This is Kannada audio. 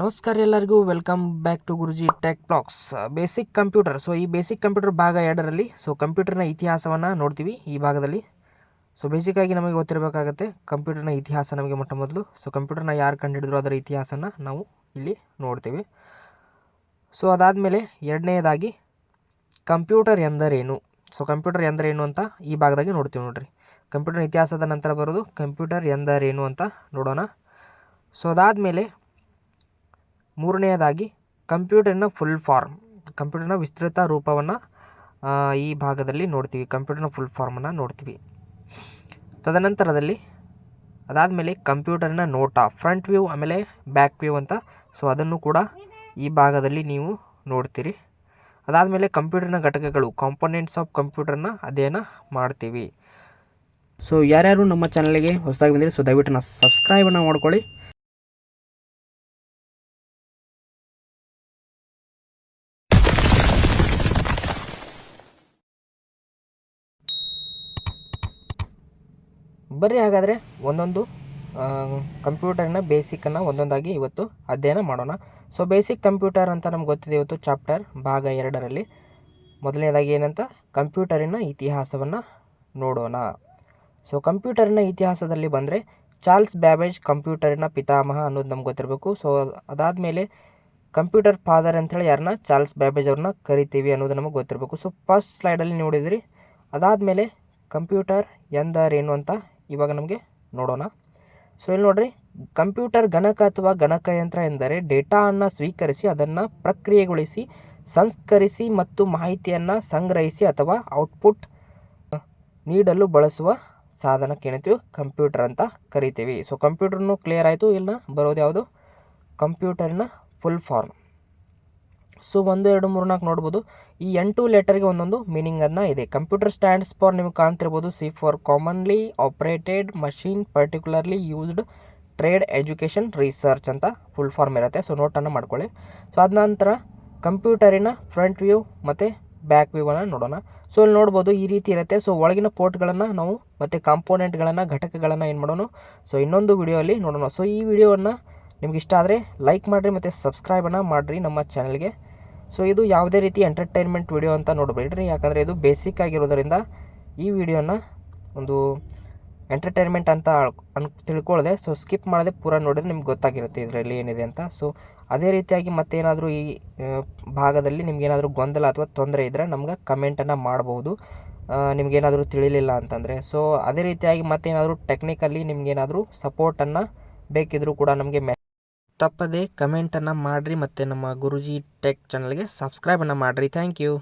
ನಮಸ್ಕಾರ ಎಲ್ಲರಿಗೂ welcome back to Guruji tech blocks basic computer so ಈ ಬೇಸಿಕ್ ಕಂಪ್ಯೂಟರ್ ಭಾಗ ಎರಡರಲ್ಲಿ ಸೊ ಕಂಪ್ಯೂಟರ್ನ ಇತಿಹಾಸವನ್ನು ನೋಡ್ತೀವಿ ಈ ಭಾಗದಲ್ಲಿ. ಸೊ ಬೇಸಿಕ್ಕಾಗಿ ನಮಗೆ ಗೊತ್ತಿರಬೇಕಾಗತ್ತೆ ಕಂಪ್ಯೂಟರ್ನ ಇತಿಹಾಸ ನಮಗೆ ಮೊಟ್ಟ ಮೊದಲು. ಸೊ ಕಂಪ್ಯೂಟರ್ನ ಯಾರು ಕಂಡುಹಿಡಿದ್ರು ಅದರ ಇತಿಹಾಸನ ನಾವು ಇಲ್ಲಿ ನೋಡ್ತೀವಿ. ಸೊ ಅದಾದಮೇಲೆ ಎರಡನೇದಾಗಿ ಕಂಪ್ಯೂಟರ್ ಎಂದರೇನು? ಸೊ ಕಂಪ್ಯೂಟರ್ ಎಂದರೇನು ಅಂತ ಈ ಭಾಗದಾಗೆ ನೋಡ್ತೀವಿ ನೋಡಿರಿ. ಕಂಪ್ಯೂಟರ್ ಇತಿಹಾಸದ ನಂತರ ಬರೋದು ಕಂಪ್ಯೂಟರ್ ಎಂದರೇನು ಅಂತ ನೋಡೋಣ. ಸೊ ಅದಾದಮೇಲೆ ಮೂರನೆಯದಾಗಿ ಕಂಪ್ಯೂಟರ್ನ ಫುಲ್ ಫಾರ್ಮ್, ಕಂಪ್ಯೂಟರ್ನ ವಿಸ್ತೃತ ರೂಪವನ್ನು ಈ ಭಾಗದಲ್ಲಿ ನೋಡ್ತೀವಿ. ಕಂಪ್ಯೂಟರ್ನ ಫುಲ್ ಫಾರ್ಮನ್ನು ನೋಡ್ತೀವಿ. ತದನಂತರದಲ್ಲಿ ಅದಾದಮೇಲೆ ಕಂಪ್ಯೂಟರ್ನ ನೋಟ, ಫ್ರಂಟ್ ವ್ಯೂ, ಆಮೇಲೆ ಬ್ಯಾಕ್ ವ್ಯೂ ಅಂತ. ಸೊ, ಅದನ್ನು ಕೂಡ ಈ ಭಾಗದಲ್ಲಿ ನೀವು ನೋಡ್ತೀರಿ. ಅದಾದಮೇಲೆ ಕಂಪ್ಯೂಟರ್ನ ಘಟಕಗಳು ಕಾಂಪೊನೆಂಟ್ಸ್ ಆಫ್ ಕಂಪ್ಯೂಟರ್ನ ಅಧ್ಯಯನ ಮಾಡ್ತೀವಿ. ಸೊ, ಯಾರ್ಯಾರು ನಮ್ಮ ಚಾನಲ್ಗೆ ಹೊಸದಾಗಿ ಬಂದಿರಿ, ಸೊ ದಯವಿಟ್ಟು ನಾ ಸಬ್ಸ್ಕ್ರೈಬನ್ನು ಮಾಡ್ಕೊಳ್ಳಿ. ಬರ್ರಿ ಹಾಗಾದರೆ ಒಂದೊಂದು ಕಂಪ್ಯೂಟರ್ನ ಬೇಸಿಕ್ಕನ್ನು ಒಂದೊಂದಾಗಿ ಇವತ್ತು ಅಧ್ಯಯನ ಮಾಡೋಣ. ಸೊ ಬೇಸಿಕ್ ಕಂಪ್ಯೂಟರ್ ಅಂತ ನಮ್ಗೆ ಗೊತ್ತಿದೆ ಇವತ್ತು ಚಾಪ್ಟರ್ ಭಾಗ ಎರಡರಲ್ಲಿ. ಮೊದಲನೇದಾಗಿ ಏನಂತ? ಕಂಪ್ಯೂಟರಿನ ಇತಿಹಾಸವನ್ನು ನೋಡೋಣ. ಸೊ ಕಂಪ್ಯೂಟರಿನ ಇತಿಹಾಸದಲ್ಲಿ ಬಂದರೆ ಚಾರ್ಲ್ಸ್ ಬ್ಯಾಬೇಜ್ ಕಂಪ್ಯೂಟರಿನ ಪಿತಾಮಹ ಅನ್ನೋದು ನಮ್ಗೆ ಗೊತ್ತಿರಬೇಕು. ಸೊ ಅದಾದಮೇಲೆ ಕಂಪ್ಯೂಟರ್ ಫಾದರ್ ಅಂತೇಳಿ ಯಾರನ್ನ ಚಾರ್ಲ್ಸ್ ಬ್ಯಾಬೇಜ್ ಅವ್ರನ್ನ ಕರಿತೀವಿ ಅನ್ನೋದು ನಮಗೆ ಗೊತ್ತಿರಬೇಕು. ಸೊ ಫಸ್ಟ್ ಸ್ಲೈಡಲ್ಲಿ ನೋಡಿದ್ರಿ. ಅದಾದಮೇಲೆ ಕಂಪ್ಯೂಟರ್ ಎಂದರೇನು ಅಂತ ಇವಾಗ ನಮಗೆ ನೋಡೋಣ. ಸೊ ಇಲ್ಲಿ ನೋಡ್ರಿ, ಕಂಪ್ಯೂಟರ್ ಗಣಕ ಅಥವಾ ಗಣಕಯಂತ್ರ ಎಂದರೆ ಡೇಟಾವನ್ನು ಸ್ವೀಕರಿಸಿ ಅದನ್ನು ಪ್ರಕ್ರಿಯೆಗೊಳಿಸಿ, ಸಂಸ್ಕರಿಸಿ ಮತ್ತು ಮಾಹಿತಿಯನ್ನು ಸಂಗ್ರಹಿಸಿ ಅಥವಾ ಔಟ್ಪುಟ್ ನೀಡಲು ಬಳಸುವ ಸಾಧನಕ್ಕೆ ಏನಂತೀವಿ ಕಂಪ್ಯೂಟರ್ ಅಂತ ಕರಿತೀವಿ. ಸೊ ಕಂಪ್ಯೂಟರ್ನು ಕ್ಲಿಯರ್ ಆಯಿತು ಇಲ್ಲ ಬರೋದು ಯಾವುದು? ಕಂಪ್ಯೂಟರ್ನ ಫುಲ್ ಫಾರ್ಮ್ ಸೊ, ಒಂದು, ಎರಡು, ಮೂರು, ನಾಲ್ಕು ನೋಡ್ಬೋದು. ಈ ಎಂಟು ಲೆಟರ್ಗೆ ಒಂದೊಂದು ಮೀನಿಂಗನ್ನು ಇದೆ. ಕಂಪ್ಯೂಟರ್ ಸ್ಟ್ಯಾಂಡ್ಸ್ ಫಾರ್ ನಿಮ್ಗೆ ಕಾಣ್ತಿರ್ಬೋದು. C for commonly operated machine, particularly used trade education research ಅಂತ ಫುಲ್ ಫಾರ್ಮ್ ಇರುತ್ತೆ. ಸೊ, ನೋಟನ್ನು ಮಾಡ್ಕೊಳ್ಳಿ. ಸೊ, ಅದ ನಂತರ ಕಂಪ್ಯೂಟರಿನ ಫ್ರಂಟ್ ವ್ಯೂ ಮತ್ತು ಬ್ಯಾಕ್ ವ್ಯೂವನ್ನು ನೋಡೋಣ. ಸೊ, ಇಲ್ಲಿ ನೋಡ್ಬೋದು ಈ ರೀತಿ ಇರುತ್ತೆ. ಸೊ, ಒಳಗಿನ ಪೋರ್ಟ್ಗಳನ್ನು ನಾವು ಮತ್ತು ಕಾಂಪೋನೆಂಟ್ಗಳನ್ನು, ಘಟಕಗಳನ್ನು ಏನು ಮಾಡೋಣ ಸೊ, ಇನ್ನೊಂದು ವಿಡಿಯೋಲ್ಲಿ ನೋಡೋಣ. ಸೊ, ಈ ವಿಡಿಯೋವನ್ನು ನಿಮ್ಗೆ ಇಷ್ಟ ಆದರೆ ಲೈಕ್ ಮಾಡಿರಿ ಮತ್ತು ಸಬ್ಸ್ಕ್ರೈಬನ್ನು ಮಾಡಿರಿ ನಮ್ಮ ಚಾನಲ್ಗೆ. ಸೊ ಇದು ಯಾವುದೇ ರೀತಿ ಎಂಟರ್ಟೈನ್ಮೆಂಟ್ ವಿಡಿಯೋ ಅಂತ ನೋಡಬೇಡ್ರಿ. ಯಾಕಂದರೆ ಇದು ಬೇಸಿಕ್ ಆಗಿರೋದರಿಂದ ಈ ವಿಡಿಯೋನ ಒಂದು ಎಂಟರ್ಟೈನ್ಮೆಂಟ್ ಅಂತ ಅನ್ ತಿಳ್ಕೊಳ್ಳದೆ ಸೊ ಸ್ಕಿಪ್ ಮಾಡದೆ ಪೂರ ನೋಡಿದ್ರೆ ನಿಮ್ಗೆ ಗೊತ್ತಾಗಿರುತ್ತೆ ಇದರಲ್ಲಿ ಏನಿದೆ ಅಂತ. ಸೊ ಅದೇ ರೀತಿಯಾಗಿ ಮತ್ತೇನಾದರೂ ಈ ಭಾಗದಲ್ಲಿ ನಿಮಗೇನಾದರೂ ಗೊಂದಲ ಅಥವಾ ತೊಂದರೆ ಇದ್ದರೆ ನಮ್ಗೆ ಕಮೆಂಟನ್ನು ಮಾಡ್ಬೋದು. ನಿಮಗೇನಾದರೂ ತಿಳಿಲಿಲ್ಲ ಅಂತಂದರೆ. ಸೊ ಅದೇ ರೀತಿಯಾಗಿ ಮತ್ತೇನಾದರೂ ಟೆಕ್ನಿಕಲ್ಲಿ ನಿಮಗೇನಾದರೂ ಸಪೋರ್ಟನ್ನು ಬೇಕಿದ್ದರೂ ಕೂಡ ನಮಗೆ ತಪ್ಪದೆ ಕಮೆಂಟನ್ನು ಮಾಡಿರಿ ಮತ್ತು ನಮ್ಮ ಗುರುಜಿ ಟೆಕ್ ಚಾನಲ್ಗೆ ಸಬ್ಸ್ಕ್ರೈಬನ್ನು ಮಾಡಿರಿ. Thank you.